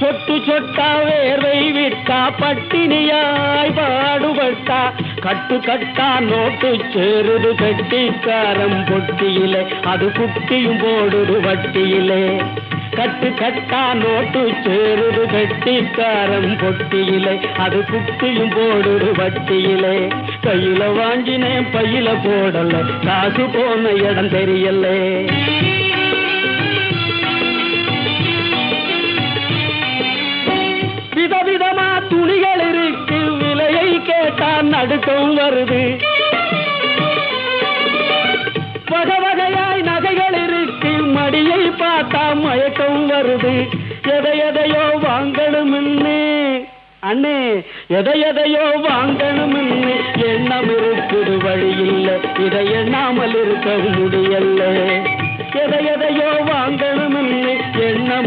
சொட்டு சொட்டா வேர்வை விட்டா பட்டினியாய் பாடுபட்டா. கட்டு கட்டா நோட்டு சேருது கட்டிக்காரம் பொட்டியிலே. அது குட்டியும் போடுது வட்டியிலே. கட்டு கட்டா நோட்டு சேருது கட்டிக்காரம் பொட்டியிலே. அது குட்டியும் போடுது வட்டியிலே. கையில வாங்கினேன் பையில போடல. காசு போன இடம் தெரியலே. துணிகள் இருக்கு விலையை கேட்டா நடுக்கம் வருது. வகை வகையாய் நகைகள் இருக்கு மடியை பார்த்தா மயக்கம் வருது. எதை எதையோ வாங்கணும்னு. அண்ணே எதை எதையோ வாங்கணும்னு. எண்ணம் இருக்குது வழி இல்லை. இதை எண்ணாமல் இருக்க முடியல. எதை எதையோ வாங்கணும்னு. எண்ணம்